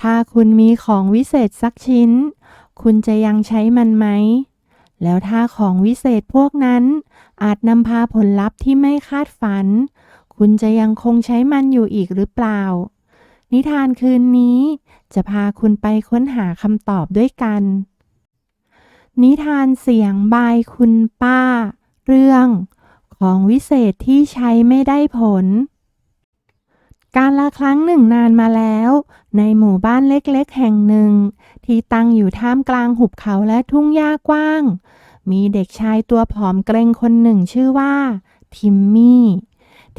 ถ้าคุณมีของวิเศษสักชิ้น คุณจะยังใช้มันไหม แล้วถ้าของวิเศษพวกนั้น อาจนำพาผลลัพธ์ที่ไม่คาดฝัน คุณจะยังคงใช้มันอยู่อีกหรือเปล่า นิทานคืนนี้จะพาคุณไปค้นหาคำตอบด้วยกัน นิทานเสียงบายคุณป้า เรื่อง ของวิเศษที่ใช้ไม่ได้ผล การละครั้งหนึ่งนานมาแล้ว ในหมู่บ้านเล็กๆ แห่งหนึ่ง ที่ตั้งอยู่ท่ามกลางหุบเขาและทุ่งหญ้ากว้าง มีเด็กชายตัวผอมเกรงคนหนึ่งชื่อว่า ทิมมี่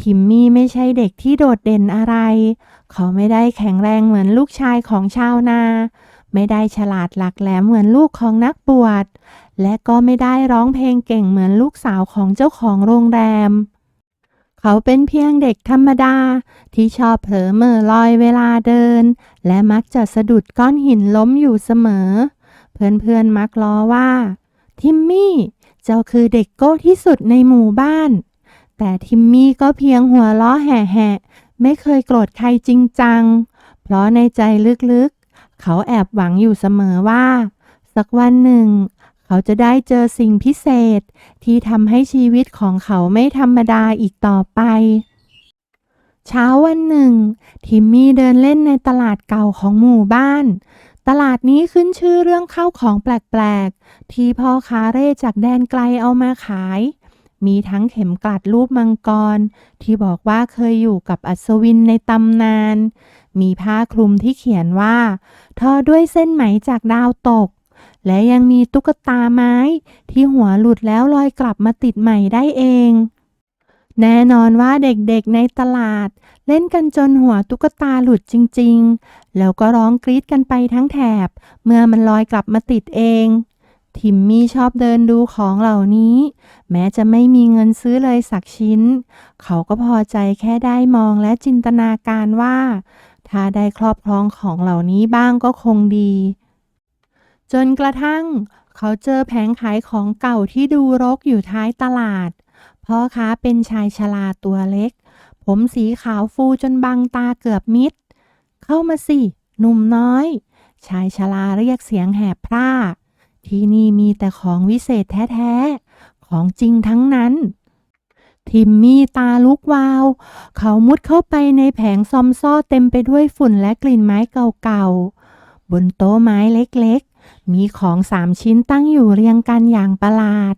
ทิมมี่ไม่ใช่เด็กที่โดดเด่นอะไร เขาไม่ได้แข็งแรงเหมือนลูกชายของชาวนา ไม่ได้ฉลาดหลักแหลมเหมือนลูกของนักบวช และก็ไม่ได้ร้องเพลงเก่งเหมือนลูกสาวของเจ้าของโรงแรม เขาเป็นเพียงเด็กธรรมดา ที่ชอบเผลอเมื่อลอยเวลาเดิน และมักจะสะดุดก้อนหินล้มอยู่เสมอ เพื่อนๆมักล้อว่า ทิมมี่เจ้าคือเด็กโก้ที่สุดในหมู่บ้าน แต่ทิมมี่ก็เพียงหัวล้อแห่ๆไม่เคยโกรธใครจริงจัง เพราะในใจลึกๆ เขาแอบหวังอยู่เสมอว่า สักวันหนึ่ง เขาจะได้เจอสิ่งพิเศษ ที่ทำให้ชีวิตของเขาไม่ธรรมดาอีกต่อไปเช้าวันหนึ่ง ทิมมี่เดินเล่นในตลาดเก่าของหมู่บ้าน ตลาดนี้ขึ้นชื่อเรื่องข้าวของแปลกๆ ที่พ่อค้าเร่จากแดนไกลเอามาขาย มีทั้งเข็มกลัดรูปมังกร ที่บอกว่าเคยอยู่กับอัศวินในตำนาน มีผ้าคลุมที่เขียนว่า ทอด้วยเส้นไหมจากดาวตก และยังมีตุ๊กตาไม้ ที่หัวหลุดแล้วลอยกลับมาติดใหม่ได้เอง แน่นอนว่าเด็กๆในตลาด เล่นกันจนหัวตุ๊กตาหลุดจริงๆ แล้วก็ร้องกรี๊ดกันไปทั้งแถบ เมื่อมันลอยกลับมาติดเองทิมมี่ชอบเดินดูของเหล่านี้ แม้จะไม่มีเงินซื้อเลยสักชิ้น เขาก็พอใจแค่ได้มองและจินตนาการว่า ถ้าได้ครอบครองของเหล่านี้บ้างก็คงดี จนกระทั่ง เขาเจอแผงขายของเก่าที่ดูรกอยู่ท้ายตลาด พ่อค้าเป็นชายชราตัวเล็ก ผมสีขาวฟูจนบังตาเกือบมิด เข้ามาสิ หนุ่มน้อย ชายชราเรียกเสียงแหบพร่า ที่นี่มีแต่ของวิเศษแท้ๆ ของจริงทั้งนั้นทิมมี่ตาลุกวาว เขามุดเข้าไปในแผงซอมซ่อเต็มไปด้วยฝุ่นและกลิ่นไม้เก่าๆ บนโต๊ะไม้เล็ก มีของสามชิ้นตั้งอยู่เรียงกันอย่างประหลาด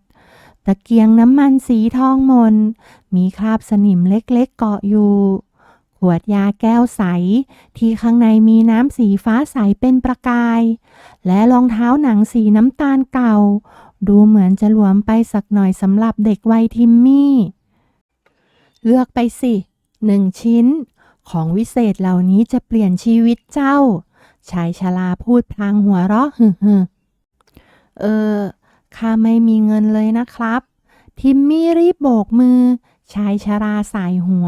ตะเกียงน้ำมันสีทองมน มีคราบสนิมเล็กๆเกาะอยู่ ขวดยาแก้วใส ที่ข้างในมีน้ำสีฟ้าใสเป็นประกาย และรองเท้าหนังสีน้ำตาลเก่า ดูเหมือนจะหลวมไปสักหน่อยสำหรับเด็กวัยทิมมี่ เลือกไปสิหนึ่งชิ้น ของวิเศษเหล่านี้จะเปลี่ยนชีวิตเจ้า ชายชราพูดพลางหัวเราะฮึฮึเออ ข้าไม่มีเงินเลยนะครับ ทิมมี่รีบโบกมือ ชายชราสายหัว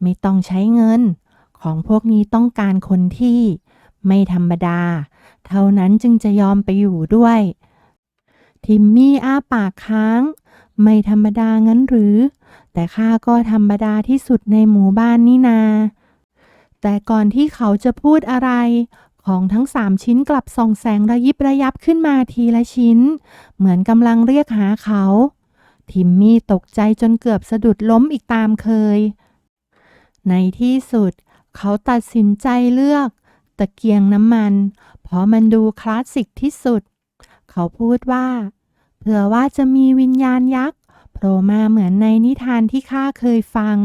ไม่ต้องใช้เงิน ของพวกนี้ต้องการคนที่ ไม่ธรรมดา เท่านั้นจึงจะยอมไปอยู่ด้วย ทิมมี่อ้าปากค้าง ไม่ธรรมดางั้นหรือ แต่ข้าก็ธรรมดาที่สุดในหมู่บ้านนี่นา แต่ก่อนที่เขาจะพูดอะไร ของทั้งสามชิ้นกลับส่องแสงระยิบระยับขึ้นมาทีละชิ้น เหมือนกำลังเรียกหาเขา ทิมมี่ตกใจจนเกือบสะดุดล้มอีกตามเคย ในที่สุด เขาตัดสินใจเลือกตะเกียงน้ำมัน เพราะมันดูคลาสสิกที่สุด เขาพูดว่า เผื่อว่าจะมีวิญญาณยักษ์โผล่มาเหมือนในนิทานที่ข้าเคยฟัง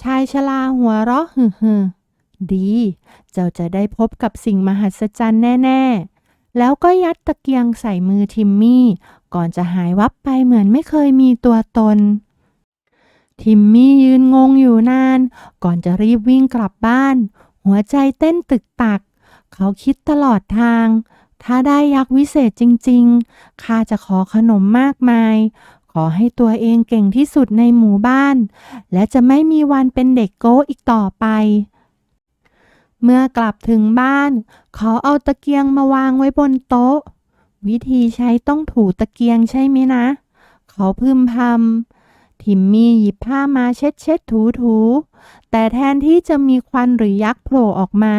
ชายชราหัวเราะฮึฮึ ดี เจ้าจะได้พบกับสิ่งมหัศจรรย์แน่ ๆ แล้วก็ยัดตะเกียงใส่มือทิมมี่ ก่อนจะหายวับไปเหมือนไม่เคยมีตัวตน ทิมมี่ยืนงงอยู่นาน ก่อนจะรีบวิ่งกลับบ้าน หัวใจเต้นตึกตัก เขาคิดตลอดทาง ถ้าได้ยักษ์วิเศษจริง ๆ ข้าจะขอขนมมากมายขอให้ตัวเองเก่งที่สุดในหมู่บ้าน และจะไม่มีวันเป็นเด็กโก้อีกต่อไป เมื่อกลับถึงบ้านเขาเอาตะเกียงมาวางไว้บนโต๊ะ วิธีใช้ต้องถูตะเกียงใช่ไหมนะ เขาพึมพำทิมมี่หยิบผ้ามาเช็ดเช็ดถูถูแต่แทนที่จะมีควันหรือยักษ์โผล่ออกมา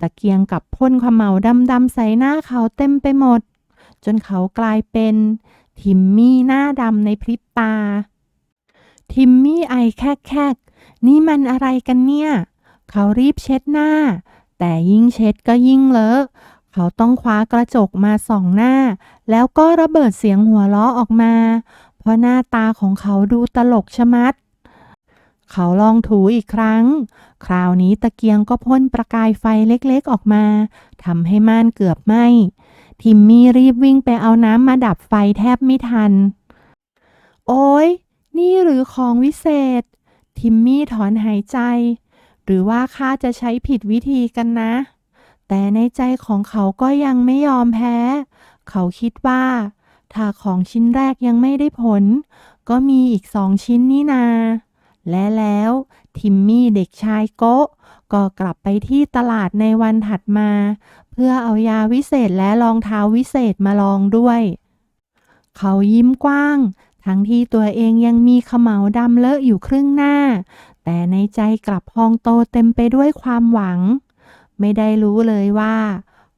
ตะเกียงกับพ่นขมเหลาดำๆใส่หน้าเขาเต็มไปหมด จนเขากลายเป็นทิมมี่หน้าดำในพริบตา ทิมมี่ไอแคกๆนี่มันอะไรกันเนี่ย เขารีบเช็ดหน้า แต่ยิ่งเช็ดก็ยิ่งเลอะ เขาต้องคว้ากระจกมาส่องหน้า แล้วก็ระเบิดเสียงหัวเราะออกมา เพราะหน้าตาของเขาดูตลกชะมัด เขาลองถูอีกครั้ง คราวนี้ตะเกียงก็พ่นประกายไฟเล็กๆออกมาทำให้ม่านเกือบไหม้ทิมมี่รีบวิ่งไปเอาน้ำมาดับไฟแทบไม่ทัน โอ้ยนี่หรือของวิเศษ ทิมมี่ถอนหายใจ หรือว่าข้าจะใช้ผิดวิธีกันนะ แต่ในใจของเขาก็ยังไม่ยอมแพ้ เขาคิดว่า ถ้าของชิ้นแรกยังไม่ได้ผล ก็มีอีกสองชิ้นนี่นา และแล้วทิมมี่เด็กชายโกะก็กลับไปที่ตลาดในวันถัดมา เพื่อเอายาวิเศษและรองเท้าวิเศษมาลองด้วย เขายิ้มกว้าง ทั้งที่ตัวเองยังมีเขมเหลาดำเลอะอยู่ครึ่งหน้า แต่ในใจกลับพองโตเต็มไปด้วยความหวัง ไม่ได้รู้เลยว่า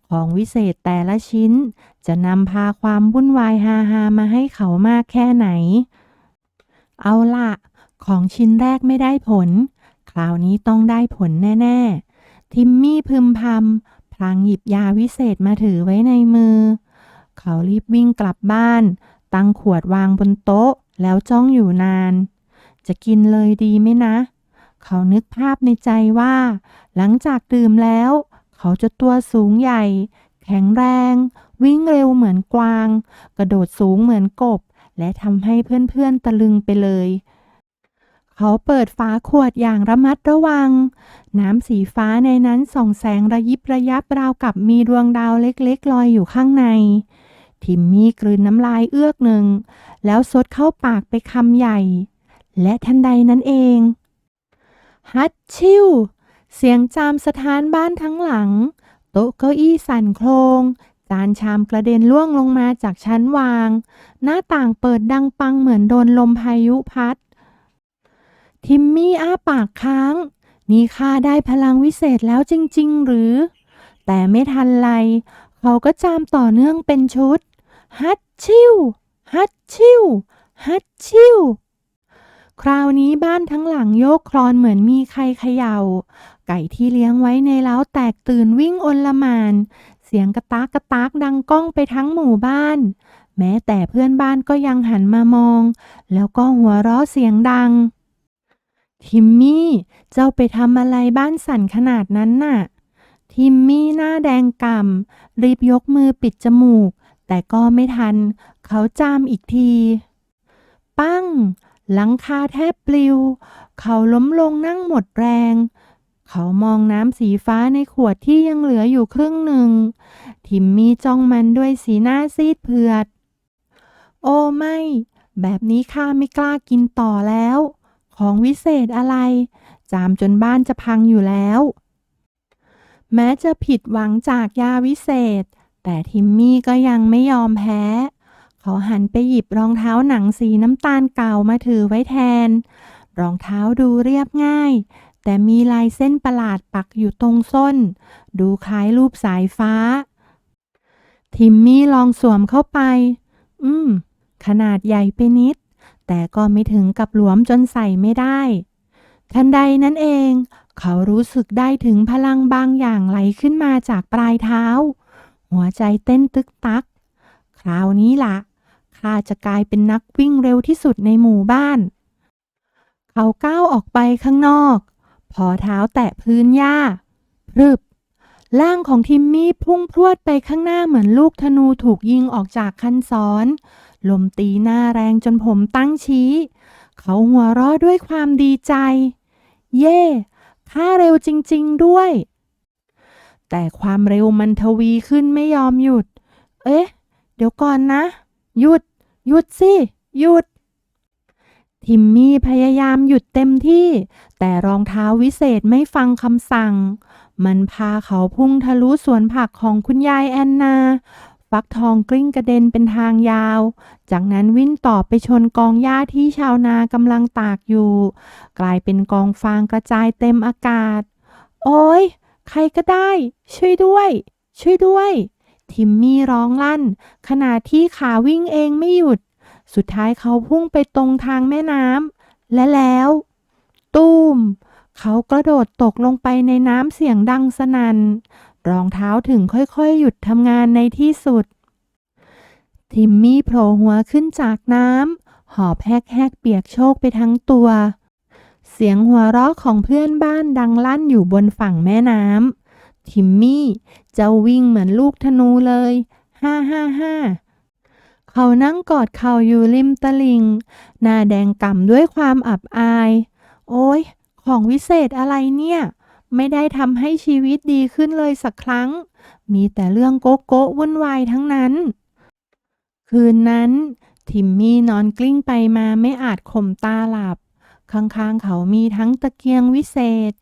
ของวิเศษแต่ละชิ้น จะนำพาความวุ่นวายฮาฮามาให้เขามากแค่ไหน เอาละ ของชิ้นแรกไม่ได้ผล คราวนี้ต้องได้ผลแน่ ๆ ทิมมี่พึมพำพลางหยิบยาวิเศษมาถือไว้ในมือ เขารีบวิ่งกลับบ้าน ตั้งขวดวางบนโต๊ะแล้วจ้องอยู่นาน จะกินเลยดีไหมนะ เขานึกภาพในใจว่า หลังจากดื่มแล้ว เขาจะตัวสูงใหญ่ แข็งแรง วิ่งเร็วเหมือนกวาง กระโดดสูงเหมือนกบ และทำให้เพื่อนๆตะลึงไปเลย เขาเปิดฝาขวดอย่างระมัดระวัง น้ำสีฟ้าในนั้นส่องแสงระยิบระยับราวกับมีดวงดาวเล็กๆลอยอยู่ข้างในทิมมี่กลืนน้ำลายเอื้อกหนึ่ง แล้วซดเข้าปากไปคำใหญ่ และทันใดนั้นเอง ฮัตชิว เสียงจามสถานบ้านทั้งหลัง โต๊ะเก้าอี้สั่นโครง จานชามกระเด็นล่วงลงมาจากชั้นวาง หน้าต่างเปิดดังปังเหมือนโดนลมพายุพัด ทิมมี่อ้าปากค้าง นี่ข้าได้พลังวิเศษแล้วจริง ๆ หรือ แต่ไม่ทันไร เขาก็จามต่อเนื่องเป็นชุด ฮัตชิว ฮัตชิว ฮัตชิว คราวนี้บ้านทั้งหลังโยกคลอนเหมือนมีใครเขยา่า ไก่ที่เลี้ยงไว้ในเล้าแตกตื่นวิ่งอนละมาน เสียงกระตากกระตากดังก้องไปทั้งหมู่บ้าน แม้แต่เพื่อนบ้านก็ยังหันมามอง แล้วก็หัวเราะเสียงดัง ทิมมี่ เจ้าไปทำอะไรบ้านสั่นขนาดนั้นน่ะ ทิมมี่หน้าแดงกำ่ำรีบยกมือปิดจมูก แต่ก็ไม่ทัน เขาจามอีกที ปั้ง หลังคาแทบปลิว เขาล้มลงนั่งหมดแรง เขามองน้ำสีฟ้าในขวดที่ยังเหลืออยู่ครึ่งหนึ่ง ทิมมี่จ้องมันด้วยสีหน้าซีดเผือด โอ้ไม่ แบบนี้ข้าไม่กล้ากินต่อแล้ว ของวิเศษอะไร จามจนบ้านจะพังอยู่แล้ว แม้จะผิดหวังจากยาวิเศษ แต่ทิมมี่ก็ยังไม่ยอมแพ้ เขาหันไปหยิบรองเท้าหนังสีน้ำตาลเก่ามาถือไว้แทน รองเท้าดูเรียบง่าย แต่มีลายเส้นประหลาดปักอยู่ตรงส้น ดูคล้ายรูปสายฟ้า ทิมมี่ลองสวมเข้าไป อืม ขนาดใหญ่ไปนิด แต่ก็ไม่ถึงกับหลวมจนใส่ไม่ได้ ทันใดนั้นเอง เขารู้สึกได้ถึงพลังบางอย่างไหลขึ้นมาจากปลายเท้า หัวใจเต้นตึกตัก คราวนี้ละ่ะ ข้าจะกลายเป็นนักวิ่งเร็วที่สุดในหมู่บ้าน เขาก้าวออกไปข้างนอก พอเท้าแตะพื้นหญ้าพรึบร่างของทิมมี่พุ่งพรวดไปข้างหน้าเหมือนลูกธนูถูกยิงออกจากคันซ้อน ลมตีหน้าแรงจนผมตั้งชี้ เขาหัวเราะด้วยความดีใจ เย่ข้าเร็วจริง ๆด้วย แต่ความเร็วมันทวีขึ้นไม่ยอมหยุด เอ๊ะ เดี๋ยวก่อนนะ หยุด หยุดสิ หยุด ทิมมี่พยายามหยุดเต็มที่ แต่รองเท้าวิเศษไม่ฟังคำสั่ง มันพาเขาพุ่งทะลุสวนผักของคุณยายแอนนาฟักทองกลิ้งกระเด็นเป็นทางยาว จากนั้นวิ่งต่อไปชนกองหญ้าที่ชาวนากำลังตากอยู่ กลายเป็นกองฟางกระจายเต็มอากาศ โอ้ย ใครก็ได้ ช่วยด้วย ช่วยด้วย ทิมมี่ร้องลั่น ขณะที่ขาวิ่งเองไม่หยุด สุดท้ายเขาพุ่งไปตรงทางแม่น้ำและแล้ว ตูมเขากระโดดตกลงไปในน้ำเสียงดังสนัน่นรองเท้าถึงค่อยๆ หยุดทำงานในที่สุด ทิมมี่โผล่หัวขึ้นจากน้ำหอบแฮกๆเปียกโชกไปทั้งตัว เสียงหัวเราะของเพื่อนบ้านดังลั่นอยู่บนฝั่งแม่น้ำ ทิมมี่ เจะวิ่งเหมือนลูกธนูเลย ฮ่าฮ่าฮ่าเขานั่งกอดเข่าอยู่ริมตลิง หน้าแดงก่ำด้วยความอับอาย โอ้ย ของวิเศษอะไรเนี่ย ไม่ได้ทำให้ชีวิตดีขึ้นเลยสักครั้ง มีแต่เรื่องโก๊ะโก๊ะวุ่นวายทั้งนั้น คืนนั้น ทิมมี่นอนกลิ้งไปมาไม่อาจข่มตาหลับ ข้างๆ เขามีทั้งตะเกียงวิเศษ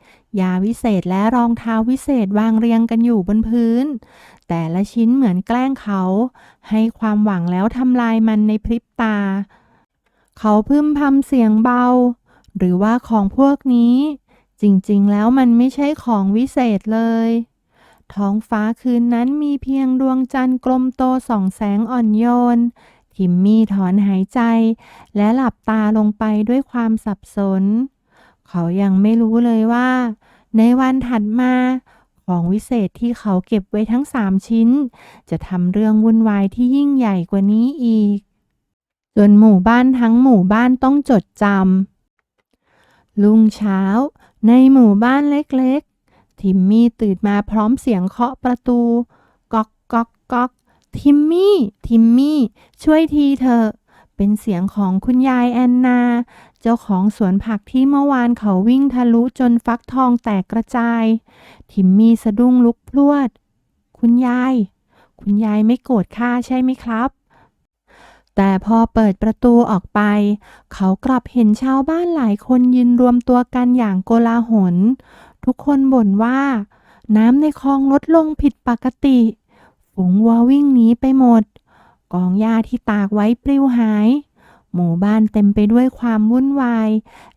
ยาวิเศษและรองเท้าวิเศษวางเรียงกันอยู่บนพื้น แต่ละชิ้นเหมือนแกล้งเขา ให้ความหวังแล้วทำลายมันในพริบตา เขาพึมพำเสียงเบา หรือว่าของพวกนี้ จริงๆ แล้วมันไม่ใช่ของวิเศษเลย ท้องฟ้าคืนนั้นมีเพียงดวงจันทร์กลมโตส่องแสงอ่อนโยน ทิมมี่ถอนหายใจ และหลับตาลงไปด้วยความสับสน เขายังไม่รู้เลยว่า ในวันถัดมาของวิเศษที่เขาเก็บไว้ทั้งสามชิ้น จะทำเรื่องวุ่นวายที่ยิ่งใหญ่กว่านี้อีก จนหมู่บ้านทั้งหมู่บ้านต้องจดจำลุงเช้า ในหมู่บ้านเล็กๆ ทิมมี่ตื่นมาพร้อมเสียงเคาะประตู ก๊อกก๊อกก๊อก ทิมมี่ ทิมมี่ ช่วยทีเถอะ เป็นเสียงของคุณยายแอนนา เจ้าของสวนผักที่เมื่อวานเขาวิ่งทะลุจนฟักทองแตกกระจาย ทิมมี่สะดุ้งลุกพรวด คุณยาย คุณยายไม่โกรธข้าใช่ไหมครับ แต่พอเปิดประตูออกไป เขากลับเห็นชาวบ้านหลายคนยืนรวมตัวกันอย่างโกลาหล ทุกคนบ่นว่า น้ำในคลองลดลงผิดปกติ ฝูงวัววิ่งหนีไปหมด กองหญ้าที่ตากไว้ปลิวหาย หมู่บ้านเต็มไปด้วยความวุ่นวาย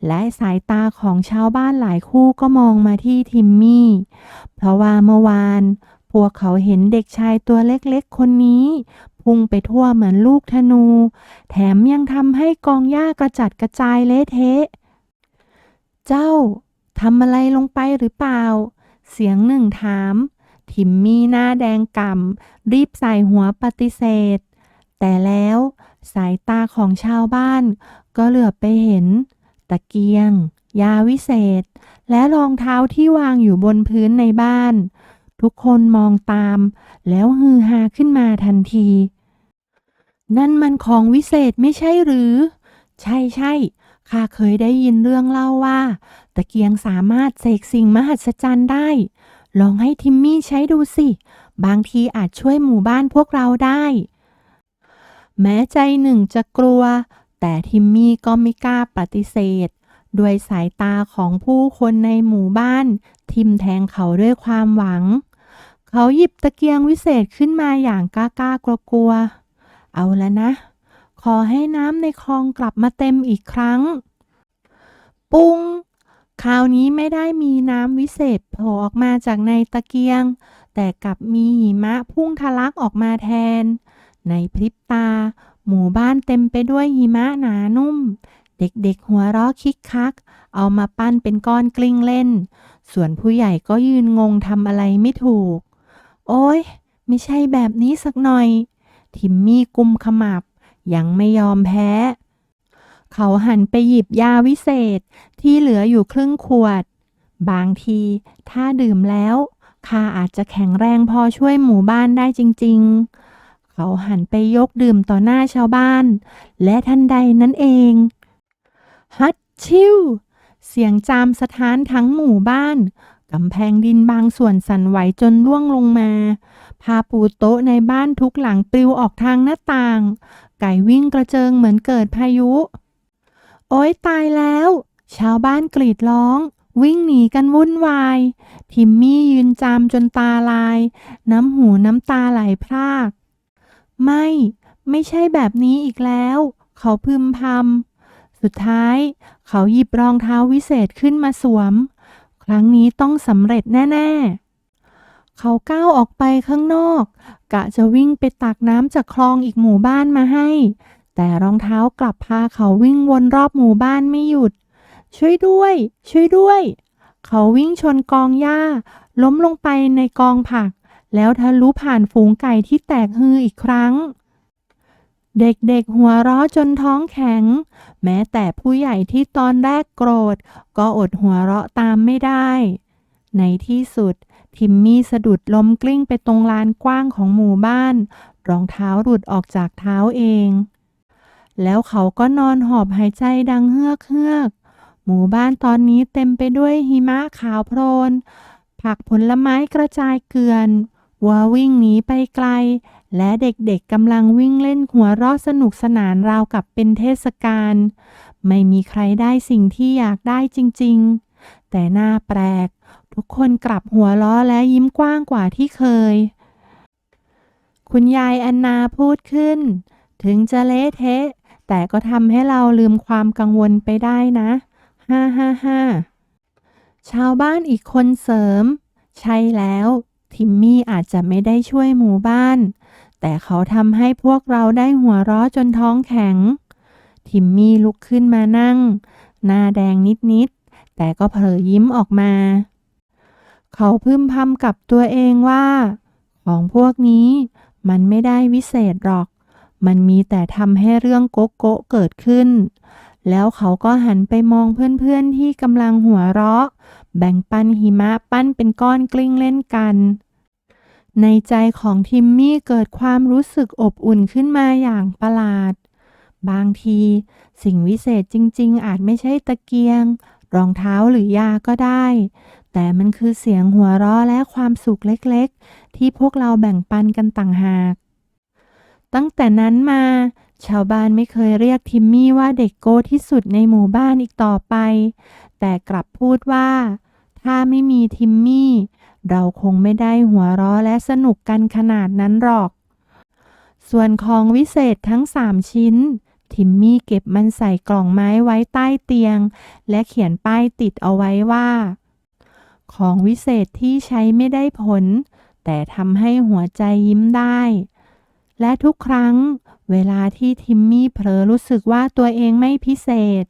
และสายตาของชาวบ้านหลายคู่ก็มองมาที่ทิมมี่ เพราะว่าเมื่อวาน พวกเขาเห็นเด็กชายตัวเล็กๆ คนนี้พุ่งไปทั่วเหมือนลูกธนู แถมยังทำให้กองหญ้ากระจัดกระจายเละเทะ เจ้าทำอะไรลงไปหรือเปล่า เสียงหนึ่งถาม ทิมมี่หน้าแดงก่ำรีบใส่หัวปฏิเสธ แต่แล้วสายตาของชาวบ้าน ก็เหลือบไปเห็น ตะเกียง ยาวิเศษ และรองเท้าที่วางอยู่บนพื้นในบ้าน ทุกคนมองตาม แล้วฮือฮาขึ้นมาทันที นั่นมันของวิเศษไม่ใช่หรือ ใช่ใช่ข้าเคยได้ยินเรื่องเล่าว่า ตะเกียงสามารถเสกสิ่งมหัศจรรย์ได้ ลองให้ทิมมี่ใช้ดูสิ บางทีอาจช่วยหมู่บ้านพวกเราได้ แม้ใจหนึ่งจะกลัว แต่ทิมมี่ก็ไม่กล้าปฏิเสธ ด้วยสายตาของผู้คนในหมู่บ้าน ทิมแทงเขาด้วยความหวัง เขาหยิบตะเกียงวิเศษขึ้นมาอย่างกล้าๆกลัวๆเอาแล้วนะ ขอให้น้ำในคลองกลับมาเต็มอีกครั้ง ปุ้ง คราวนี้ไม่ได้มีน้ำวิเศษโผล่ออกมาจากในตะเกียง แต่กลับมีหิมะพุ่งทะลักออกมาแทน ในพริบตา หมู่บ้านเต็มไปด้วยหิมะหนานุ่ม เด็กๆหัวเราะคิกคัก เอามาปั้นเป็นก้อนกลิ้งเล่น ส่วนผู้ใหญ่ก็ยืนงงทำอะไรไม่ถูก โอ้ยไม่ใช่แบบนี้สักหน่อย ทิมมี่กุมขมับ ยังไม่ยอมแพ้ เขาหันไปหยิบยาวิเศษที่เหลืออยู่ครึ่งขวด บางทีถ้าดื่มแล้วข้าอาจจะแข็งแรงพอช่วยหมู่บ้านได้จริง ๆ เขาหันไปยกดื่มต่อหน้าชาวบ้าน และทันใดนั้นเอง ฮัตชิว เสียงจามสะท้านทั้งหมู่บ้านกำแพงดินบางส่วนสั่นไหวจนร่วงลงมาผ้าปูโต๊ะในบ้านทุกหลังปลิวออกทางหน้าต่าง ไก่วิ่งกระเจิงเหมือนเกิดพายุ โอ๊ยตายแล้ว ชาวบ้านกรีดร้อง วิ่งหนีกันวุ่นวาย ทิมมี่ยืนจามจนตาลาย น้ำหูน้ำตาไหลพราก ไม่ ไม่ใช่แบบนี้อีกแล้ว เขาพึมพำ สุดท้าย เขาหยิบรองเท้าวิเศษขึ้นมาสวม ครั้งนี้ต้องสำเร็จแน่ ๆ เขาก้าวออกไปข้างนอก กะจะวิ่งไปตักน้ำจากคลองอีกหมู่บ้านมาให้ แต่รองเท้ากลับพาเขาวิ่งวนรอบหมู่บ้านไม่หยุด ช่วยด้วย ช่วยด้วย เขาวิ่งชนกองหญ้า ล้มลงไปในกองผัก แล้วทะลุผ่านฝูงไก่ที่แตกฮืออีกครั้ง เด็กๆหัวเราะจนท้องแข็ง แม้แต่ผู้ใหญ่ที่ตอนแรกโกรธ ก็อดหัวเราะตามไม่ได้ ในที่สุดทิมมี่สะดุดล้มกลิ้งไปตรงลานกว้างของหมู่บ้าน รองเท้าหลุดออกจากเท้าเอง แล้วเขาก็นอนหอบหายใจดังเฮือกเฮือกหมู่บ้านตอนนี้เต็มไปด้วยหิมะขาวโพลน ผักผลไม้กระจายเกลื่อนวัววิ่งหนีไปไกล และเด็กๆกำลังวิ่งเล่นหัวเราะสนุกสนานราวกับเป็นเทศกาล ไม่มีใครได้สิ่งที่อยากได้จริงๆ แต่หน่าแปลก ทุกคนกลับหัวล้อและยิ้มกว้างกว่าที่เคย คุณยายแอนนาพูดขึ้น ถึงจะเละเทะ แต่ก็ทำให้เราลืมความกังวลไปได้นะฮ่าฮ่าฮ่าชาวบ้านอีกคนเสริม ใช่แล้ว ทิมมี่อาจจะไม่ได้ช่วยหมู่บ้าน แต่เขาทำให้พวกเราได้หัวเราะจนท้องแข็ง ทิมมี่ลุกขึ้นมานั่ง หน้าแดงนิดๆ แต่ก็เผลอยิ้มออกมา เขาพึมพำกับตัวเองว่า ของพวกนี้มันไม่ได้วิเศษหรอก มันมีแต่ทำให้เรื่องโกโก้เกิดขึ้น แล้วเขาก็หันไปมองเพื่อนๆที่กำลังหัวเราะ แบ่งปันหิมะปั้นเป็นก้อนกลิ้งเล่นกัน ในใจของทิมมี่เกิดความรู้สึกอบอุ่นขึ้นมาอย่างประหลาด บางที สิ่งวิเศษจริง ๆ อาจไม่ใช่ตะเกียง รองเท้าหรือยาก็ได้ แต่มันคือเสียงหัวเราะและความสุขเล็กๆ ที่พวกเราแบ่งปันกันต่างหาก ตั้งแต่นั้นมา ชาวบ้านไม่เคยเรียกทิมมี่ว่าเด็กโก้ที่สุดในหมู่บ้านอีกต่อไป แต่กลับพูดว่า ถ้าไม่มีทิมมี่ เราคงไม่ได้หัวเราะและสนุกกันขนาดนั้นหรอก ส่วนของวิเศษทั้งสามชิ้น ทิมมี่เก็บมันใส่กล่องไม้ไว้ใต้เตียง และเขียนป้ายติดเอาไว้ว่า ของวิเศษที่ใช้ไม่ได้ผล แต่ทำให้หัวใจยิ้มได้ และทุกครั้ง เวลาที่ทิมมี่เผลอรู้สึกว่าตัวเองไม่พิเศษ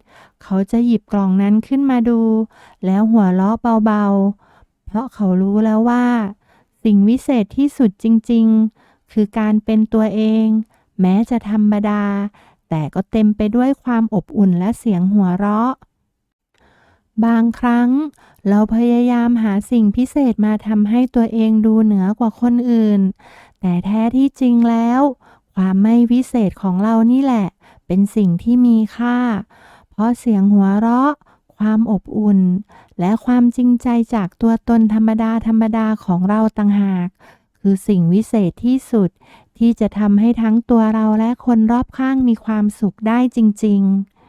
เขาจะหยิบกล่องนั้นขึ้นมาดู แล้วหัวเราะเบาๆ เพราะเขารู้แล้วว่า สิ่งวิเศษที่สุดจริงๆ คือการเป็นตัวเอง แม้จะธรรมดา แต่ก็เต็มไปด้วยความอบอุ่นและเสียงหัวเราะ บางครั้ง เราพยายามหาสิ่งพิเศษมาทำให้ตัวเองดูเหนือกว่าคนอื่น แต่แท้ที่จริงแล้ว ความไม่วิเศษของเรานี่แหละ เป็นสิ่งที่มีค่า เพราะเสียงหัวเราะ ความอบอุ่น และความจริงใจจากตัวตนธรรมดาธรรมดาของเราต่างหาก คือสิ่งวิเศษที่สุด ที่จะทำให้ทั้งตัวเราและคนรอบข้างมีความสุขได้จริง ๆ